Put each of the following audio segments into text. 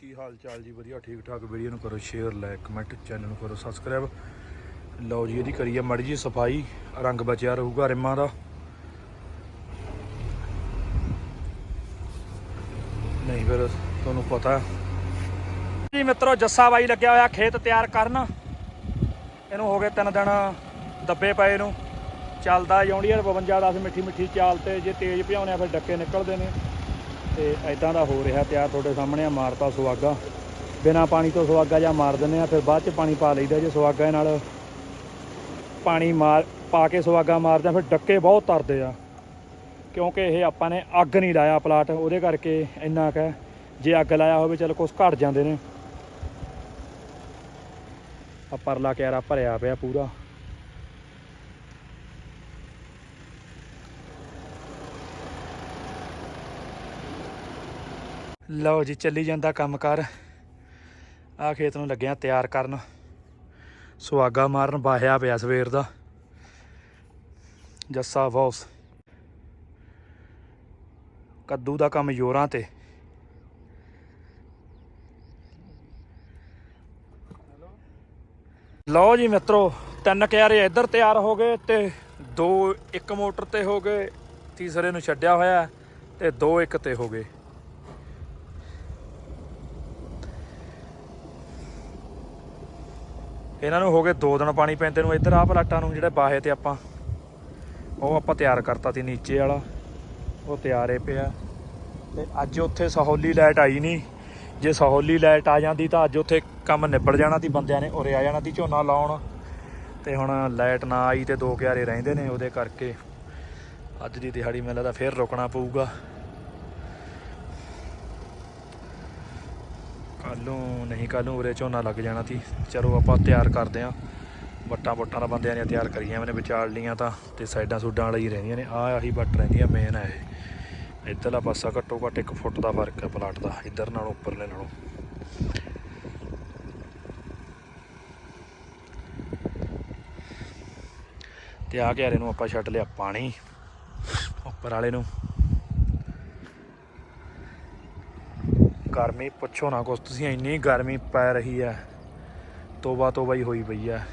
ਕੀ ਹਾਲ ਚਾਲ ਜੀ? ਵਧੀਆ, ਠੀਕ ਠਾਕ। ਵੀਡੀਓ ਨੂੰ ਕਰੋ ਸ਼ੇਅਰ ਲਾਈਕ ਕਮੈਂਟ ਚੈਨਲ ਨੂੰ ਕਰੋ ਸਬਸਕ੍ਰਾਈਬ ਲਓ ਜੀ, ਇਹਦੀ ਕਰੀਏ ਮੜੀ ਜੀ ਸਫ਼ਾਈ। ਰੰਗ ਬਚਿਆ ਰਹੂਗਾ ਰਿਮਾਂ ਦਾ। ਨਹੀਂ ਫਿਰ ਤੁਹਾਨੂੰ ਪਤਾ। ਜੀ ਮਿੱਤਰੋ, ਜੱਸਾ ਬਾਈ ਲੱਗਿਆ ਹੋਇਆ ਖੇਤ ਤਿਆਰ ਕਰਨ। ਇਹਨੂੰ ਹੋ ਗਏ ਤਿੰਨ ਦਿਨ ਦੱਬੇ ਪਏ ਨੂੰ। ਚੱਲਦਾ ਜੌਂਡੀਅਰ 52 10 ਮਿੱਠੀ ਮਿੱਠੀ ਚਾਲ ਤੇ ਜੇ ਤੇਜ਼ ਭਜਾਉਣੇ ਆ, ਫਿਰ ਡੱਕੇ ਨਿਕਲਦੇ ਨੇ। ਤੇ ਐਦਾਂ ਦਾ ਹੋ ਰਿਹਾ, ਤਿਆਰ ਤੁਹਾਡੇ ਸਾਹਮਣੇ ਆ, ਮਾਰਤਾ ਸੁਆਗਾ ਬਿਨਾ ਪਾਣੀ ਤੋਂ ਸੁਆਗਾ ਜਾਂ ਮਾਰ ਦਿੰਦੇ ਆ, ਫਿਰ ਬਾਅਦ ਚ ਪਾਣੀ ਪਾ ਲਈਦਾ ਜੇ ਸੁਆਗਾ ਨਾਲ। ਪਾਣੀ ਮਾਰ, ਪਾ ਕੇ ਸੁਆਗਾ ਮਾਰਦੇ ਆ, ਫਿਰ ਡੱਕੇ ਬਹੁਤ ਤਰਦੇ ਆ। ਕਿਉਂਕਿ ਇਹ ਆਪਾਂ ਨੇ ਅੱਗ ਨਹੀਂ ਲਾਇਆ ਪਲਾਟ, ਉਹਦੇ ਕਰਕੇ ਇੰਨਾ ਕੁ ਜੇ ਅੱਗ ਲਾਇਆ ਹੋਵੇ, ਚਲ ਕੁਛ ਘਟ ਜਾਂਦੇ ਨੇ। ਆ ਪਰਲਾ ਕਿਆਰਾ ਭਰਿਆ ਪਿਆ ਪੂਰਾ। ਲਓ ਜੀ, ਚੱਲੀ ਜਾਂਦਾ ਕੰਮ ਕਰ ਆ ਖੇਤ ਨੂੰ ਲੱਗਿਆ ਤਿਆਰ ਕਰਨ। ਸੁਆਗਾ ਮਾਰਨ ਬਾਹਿਆ ਪਿਆ ਸਵੇਰ ਦਾ। ਜੱਸਾ ਬੌਸ ਕੱਦੂ ਦਾ ਕੰਮ ਜ਼ੋਰਾਂ ਤੇ। ਲਓ ਜੀ ਮਿੱਤਰੋ, ਤਿੰਨ ਕਿਆਰੇ ਇੱਧਰ ਤਿਆਰ ਹੋ ਗਏ ਤੇ ਦੋ ਇੱਕ ਮੋਟਰ ਤੇ ਹੋ ਗਏ। ਤੀਸਰੇ ਨੂੰ ਛੱਡਿਆ ਹੋਇਆ ਹੈ ਤੇ ਦੋ ਇੱਕ ਤੇ ਹੋ ਗਏ। ਇਹਨਾਂ ਨੂੰ ਹੋ ਗਏ ਦੋ ਦਿਨ ਪਾਣੀ ਪੈਂਦੇ ਨੂੰ, ਇੱਧਰ ਆਹ ਪਲਾਟਾਂ ਨੂੰ ਜਿਹੜੇ ਬਾਹੇ ਤੇ ਆਪਾਂ, ਉਹ ਆਪਾਂ ਤਿਆਰ ਕਰਤਾ ਸੀ ਨੀਚੇ ਵਾਲਾ, ਉਹ ਤਿਆਰੇ ਪਿਆ। ਤੇ ਅੱਜ ਉੱਥੇ ਸਹੌਲੀ ਲਾਈਟ ਆਈ ਨਹੀਂ। ਜੇ ਸਹੌਲੀ ਲਾਈਟ ਆ ਜਾਂਦੀ ਤਾਂ ਅੱਜ ਉੱਥੇ ਕੰਮ ਨਿਬੜ ਜਾਣਾ ਸੀ, ਬੰਦਿਆਂ ਨੇ ਉਰੇ ਆ ਜਾਣਾ ਸੀ ਝੋਨਾ ਲਾਉਣ। ਤੇ ਹੁਣ ਲਾਈਟ ਨਾ ਆਈ ਤੇ ਦੋ ਕਿਆਰੇ ਰਹਿੰਦੇ ਨੇ, ਉਹਦੇ ਕਰਕੇ ਅੱਜ ਦੀ ਦਿਹਾੜੀ ਮੈਨੂੰ ਲੱਗਦਾ ਫੇਰ ਰੁਕਣਾ ਪਊਗਾ। ਕੱਲੋਂ ਨਹੀਂ ਕੱਲੋਂ ਉਰੇ ਝੋਨਾ ਲੱਗ ਜਾਣਾ ਸੀ। ਚਲੋ ਆਪਾਂ ਤਿਆਰ ਕਰਦੇ ਆਂ ਵੱਟਾਂ ਵੱਟਾਂ ਦਾ ਬੰਦਿਆਂ ਨੇ ਤਿਆਰ ਕਰੀਆਂ ਮੈਨੇ, ਵਿਚਾਲ ਲੀਆਂ ਤਾਂ ਤੇ ਸਾਈਡਾਂ ਸੂਡਾਂ ਵਾਲੀ ਹੀ ਰਹਿੰਦੀਆਂ ਨੇ। ਆਹ ਆਹੀ ਵੱਟ ਰਹਿੰਦੀਆਂ ਮੇਨ ਹੈ ਇਹ। ਇੱਧਰਲਾ ਪਾਸਾ ਘੱਟੋ ਘੱਟ 1 ਫੁੱਟ ਦਾ ਫ਼ਰਕ ਹੈ ਪਲਾਟ ਦਾ। ਇੱਧਰ ਨਾਲੋਂ, ਉੱਪਰਲੇ ਨਾਲੋਂ। ਤੇ ਆ ਘਿਆਰੇ ਨੂੰ ਆਪਾਂ ਛੱਡ ਲਿਆ ਪਾਣੀ, ਉੱਪਰ ਵਾਲੇ ਨੂੰ। ਗਰਮੀ, ਪੁੱਛੋ ਨਾ ਕੁਛ, ਤੁਸੀਂ ਇੰਨੀ ਗਰਮੀ ਪੈ ਰਹੀ ਹੈ। ਤੋਬਾ ਤੋਬਾ ਹੀ ਹੋਈ ਪਈ ਹੈ।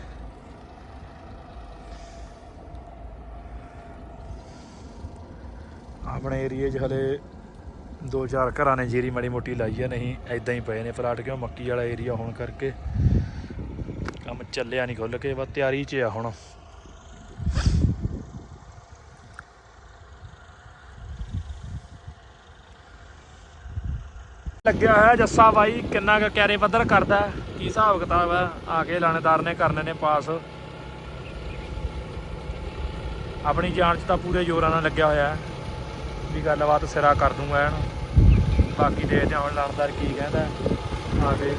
ਆਪਣੇ ਏਰੀਏ 'ਚ ਹਲੇ ਦੋ ਚਾਰ ਘਰਾਂ ਨੇ ਜੀਰੀ ਮਾੜੀ ਮੋਟੀ ਲਾਈ ਹੈ, ਨਹੀਂ ਐਦਾਂ ਹੀ ਪਏ ਨੇ। ਫਲਾਟ ਕਿਉਂ? ਮੱਕੀ ਵਾਲਾ ਏਰੀਆ ਹੋਣ ਕਰਕੇ ਕੰਮ ਚੱਲਿਆ ਨਹੀਂ ਖੁੱਲ ਕੇ, ਬਸ ਤਿਆਰੀ 'ਚ ਆ ਹੁਣ। ਲੱਗਿਆ ਹੋਇਆ ਜੱਸਾ ਬਾਈ, ਕਿੰਨਾ ਕੁ ਕੈਰੇ ਪੱਧਰ ਕਰਦਾ? ਕੀ ਹਿਸਾਬ ਕਿਤਾਬ ਹੈ? ਆ ਕੇ ਲਾਣੇਦਾਰ ਨੇ ਕਰਨੇ ਨੇ ਪਾਸ। ਆਪਣੀ ਜਾਨ 'ਚ ਤਾਂ ਪੂਰੇ ਜ਼ੋਰਾਂ ਨਾਲ ਲੱਗਿਆ ਹੋਇਆ ਵੀ ਗੱਲਬਾਤ ਸਿਰਾ ਕਰ ਦੂੰਗਾ ਇਹਨੂੰ। ਬਾਕੀ ਦੇਖਦੇ ਹਾਂ ਹੁਣ ਲਾਣੇਦਾਰ ਕੀ ਕਹਿੰਦਾ ਆ ਕੇ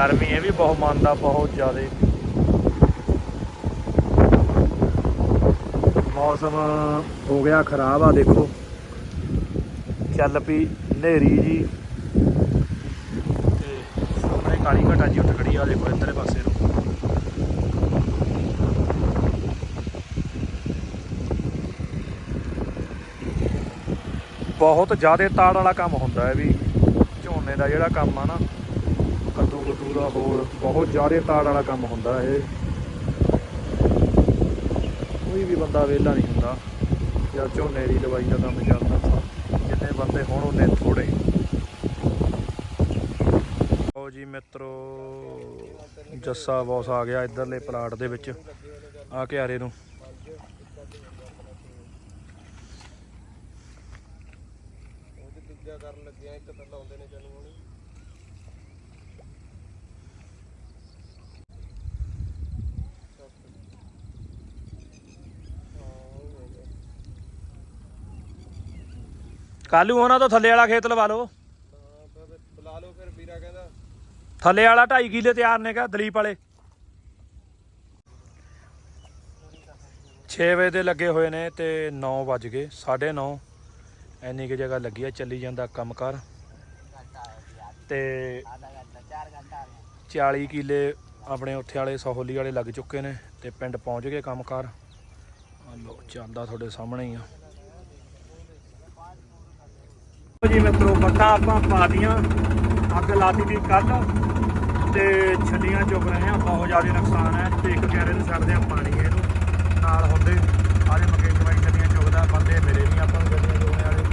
ਗਰਮੀ ਇਹ ਵੀ ਬਹੁਤ ਮੰਨਦਾ, ਬਹੁਤ ਜ਼ਿਆਦਾ। ਮੌਸਮ ਹੋ ਗਿਆ ਖਰਾਬ ਆ, ਦੇਖੋ। ਚੱਲ ਪਈ ਹਨੇਰੀ ਜੀ। ਤੇ ਸਾਹਮਣੇ ਕਾਲੀ ਘਟਾ ਜੀ ਉੱਠ ਖੜੀ ਆ, ਦੇਖੋ ਇੱਧਰਲੇ ਪਾਸੇ ਨੂੰ। ਬਹੁਤ ਜ਼ਿਆਦਾ ਤਾੜ ਵਾਲਾ ਕੰਮ ਹੁੰਦਾ ਹੈ ਵੀ। ਝੋਨੇ ਦਾ ਜਿਹੜਾ ਕੰਮ ਆ ਨਾ। ਕੱਦੂ ਕੱਦੂ ਦਾ ਹੋਰ ਬਹੁਤ ਜ਼ਿਆਦਾ ਤਾੜ ਵਾਲਾ ਕੰਮ ਹੁੰਦਾ ਇਹ। ਕੋਈ ਵੀ ਬੰਦਾ ਵਿਹਲਾ ਨਹੀਂ ਹੁੰਦਾ, ਜਾਂ ਝੋਨੇ ਦੀ ਲਵਾਈ ਦਾ ਕੰਮ ਚੱਲਦਾ। ਜਿੰਨੇ ਬੰਦੇ ਹੋਣ, ਉਹਨੇ ਥੋੜੇ ਲਓ ਜੀ ਮਿੱਤਰੋ, ਜੱਸਾ ਬੌਸ ਆ ਗਿਆ ਇਧਰਲੇ ਪਲਾਟ ਦੇ ਵਿੱਚ, ਆ ਕੇ ਆਰੇ ਨੂੰ ਕਰਨ ਲੱਗਿਆ, ਇੱਕ ਤਾਂ ਲਾਉਂਦੇ ਨੇ ਜਨੂੰ ਹੁਣ। ਕੱਲੂ, ਉਹਨਾਂ ਤੋਂ ਥੱਲੇ ਵਾਲਾ ਖੇਤ ਲਵਾ ਲਓ। ਬੁਲਾ ਲਓ ਫਿਰ ਵੀਰਾ ਕਹਿੰਦਾ ਥੱਲੇ ਵਾਲਾ 2.5 ਕਿੱਲੇ ਤਿਆਰ ਨੇ ਕਾ ਦਲੀਪ ਵਾਲੇ। 6 ਵਜੇ ਦੇ ਲੱਗੇ ਹੋਏ ਨੇ ਤੇ 9 ਵੱਜ ਗਏ 9:30 ਐਨੀ ਕਿ ਜਗ੍ਹਾ ਲੱਗੀ ਆ, ਚੱਲੀ ਜਾਂਦਾ ਕੰਮ ਕਰ। ਤੇ 40 ਕਿੱਲੇ ਆਪਣੇ ਉੱਥੇ ਵਾਲੇ ਸਹੋਲੀ ਵਾਲੇ ਲੱਗ ਚੁੱਕੇ ਨੇ ਤੇ ਪਿੰਡ ਪਹੁੰਚ ਗਏ ਕੰਮਕਾਰ ਆ ਲੋ ਚੱਲਦਾ ਤੁਹਾਡੇ ਸਾਹਮਣੇ ਹੀ ਆ। ਜੀ ਮਿੱਤਰੋ ਬੱਟਾ ਆਪਾਂ ਪਾ ਦੀਆਂ। ਅੱਗ ਲਾਤੀ ਦੀ ਕੱਲ ਤੇ ਛੱਲੀਆਂ ਚੁੱਕ ਰਹੇ ਆ ਬਹੁਤ ਜ਼ਿਆਦਾ ਨੁਕਸਾਨ ਹੈ। ਤੇ ਇੱਕ ਕੈਰੇ ਨੂੰ ਛੱਡਦੇ ਆ ਪਾਣੀ ਇਹਨੂੰ। ਨਾਲ ਹੁੰਦੇ ਆਲੇ ਮਕੇ ਦਵਾਈ ਛੱਲੀਆਂ ਚੁੱਕਦਾ। ਬੰਦੇ ਮਿਲੇ ਵੀ ਆਪਾਂ ਨੂੰ ਗੱਡੀਆਂ ਚੁੱਕਣੇ ਵਾਲੇ।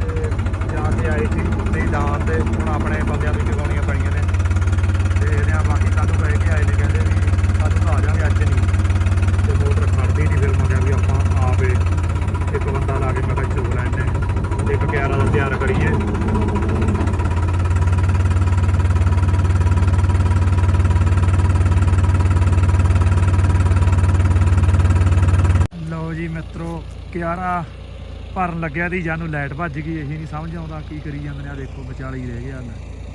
ਤੇ ਜਾ ਕੇ ਆਏ ਸੀ ਉੱਤੇ ਹੀ ਤੇ ਹੁਣ ਆਪਣੇ ਬੰਦਿਆਂ ਦੇ ਚੁਕਾਉਣੀਆਂ ਪੈਣੀਆਂ ਨੇ ਤੇ ਇਹਦੇ ਬਾਕੀ ਕੱਲ ਨੂੰ ਕਹਿ ਕੇ ਆਏ ਨੇ ਕਹਿੰਦੇ ਵੀ ਕੱਲ ਨੂੰ ਆ ਜਾਵਾਂਗੇ ਅੱਜ ਨਹੀਂ ਤੇ ਮੋਟਰ ਖੜਦੀ ਨਹੀਂ ਫਿਰ ਮੈਂ ਕਿਹਾ ਵੀ ਆਪਾਂ ਆਪੇ ਇੱਕ ਬੰਦਾ ਲਾ ਕੇ ਮੈਂ ਕਿਹਾ ਚੁੱਕ ਲੈਣੇ ਤੇ ਇੱਕ ਕਿਆਰਾ ਦਾ ਤਿਆਰ ਕਰੀਏ ਲਓ ਜੀ ਸਾਰਾ ਭਰਨ ਲੱਗਿਆ ਦੀ ਜਾਨੂੰ ਲਾਈਟ ਭੱਜ ਗਈ, ਇਹੀ ਨਹੀਂ ਸਮਝ ਆਉਂਦਾ ਕੀ ਕਰੀ ਜਾਂਦੇ ਨੇ। ਆ ਦੇਖੋ ਵਿਚਾਲੇ ਹੀ ਰਹਿ ਗਿਆ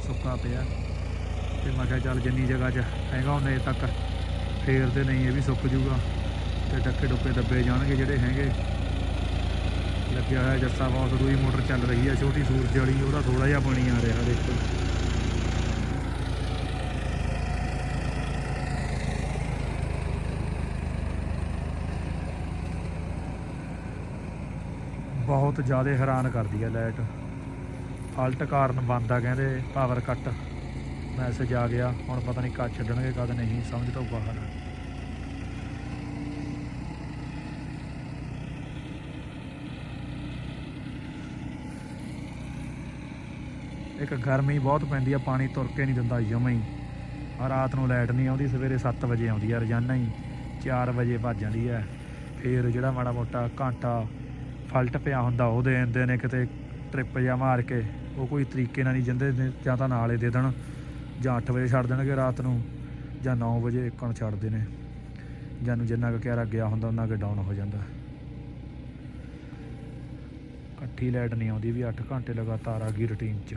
ਸੁੱਕਾ ਪਿਆ। ਤੇ ਮੈਂ ਕਿਹਾ ਚੱਲ ਜਿੰਨੀ ਜਗ੍ਹਾ 'ਚ ਹੈਗਾ ਉਹਨੇ ਤੱਕ, ਫੇਰ ਤੇ ਨਹੀਂ, ਇਹ ਵੀ ਸੁੱਕ ਜੂਗਾ ਤੇ ਡੱਕੇ ਡੁੱਕੇ ਦੱਬੇ ਜਾਣਗੇ ਜਿਹੜੇ ਹੈਗੇ। ਲੱਗਿਆ ਹੋਇਆ ਜੱਸਾ ਬਹੁਤ ਦੂਈ ਮੋਟਰ ਚੱਲ ਰਹੀ ਹੈ ਛੋਟੀ ਸੂਰਜ ਵਾਲੀ, ਉਹਦਾ ਥੋੜਾ ਜਿਹਾ ਪਾਣੀ ਆ ਰਿਹਾ ਦੇਖੋ। ਬਹੁਤ ਜ਼ਿਆਦਾ ਹੈਰਾਨ ਕਰਦੀ ਹੈ ਲਾਈਟ। ਫਾਲਟ ਕਾਰਨ ਬੰਦ ਆ ਕਹਿੰਦੇ ਪਾਵਰ ਕੱਟ ਮੈਸੇਜ ਆ ਗਿਆ, ਹੁਣ ਪਤਾ ਨਹੀਂ ਕਦ ਛੱਡਣਗੇ ਕਦ, ਨਹੀਂ ਸਮਝ ਤੋਂ ਬਾਹਰ। ਆ। ਇੱਕ ਗਰਮੀ ਬਹੁਤ ਪੈਂਦੀ ਆ, ਪਾਣੀ ਤੁਰ ਕੇ ਨਹੀਂ ਦਿੰਦਾ ਜਮਾਂ ਹੀ। ਆ ਰਾਤ ਨੂੰ ਲਾਈਟ ਨਹੀਂ ਆਉਂਦੀ, ਸਵੇਰੇ 7 ਵਜੇ ਆਉਂਦੀ ਆ, ਰੋਜ਼ਾਨਾ ਹੀ 4 ਵਜੇ ਭੱਜ ਜਾਂਦੀ ਆ। ਫੇਰ ਜਿਹੜਾ ਮਾੜਾ ਮੋਟਾ ਘੰਟਾ ਫਲਟ ਪਿਆ ਹੁੰਦਾ, ਉਹ ਦੇ ਦਿੰਦੇ ਨੇ ਕਿਤੇ ਟ੍ਰਿਪ ਜਾਂ ਮਾਰ ਕੇ, ਉਹ ਕੋਈ ਤਰੀਕੇ ਨਾਲ ਨਹੀਂ ਜਾਂਦੇ ਜਾਂ ਤਾਂ ਨਾਲੇ ਦੇ ਦੇਣ, ਜਾਂ 8 ਵਜੇ ਛੱਡ ਦੇਣਗੇ ਰਾਤ ਨੂੰ, ਜਾਂ 9 ਵਜੇ ਇੱਕਣ ਛੱਡਦੇ ਨੇ। ਜਾਂ ਨੂੰ ਜਿੰਨਾ ਕੁ ਕਿਆਰਾ ਗਿਆ ਹੁੰਦਾ ਉਹਨਾਂ ਕੁ ਡਾਊਨ ਹੋ ਜਾਂਦਾ। ਇਕੱਠੀ ਲਾਈਟ ਨਹੀਂ ਆਉਂਦੀ ਵੀ 8 ਘੰਟੇ ਲਗਾਤਾਰ ਆ ਗਈ ਰੁਟੀਨ 'ਚ।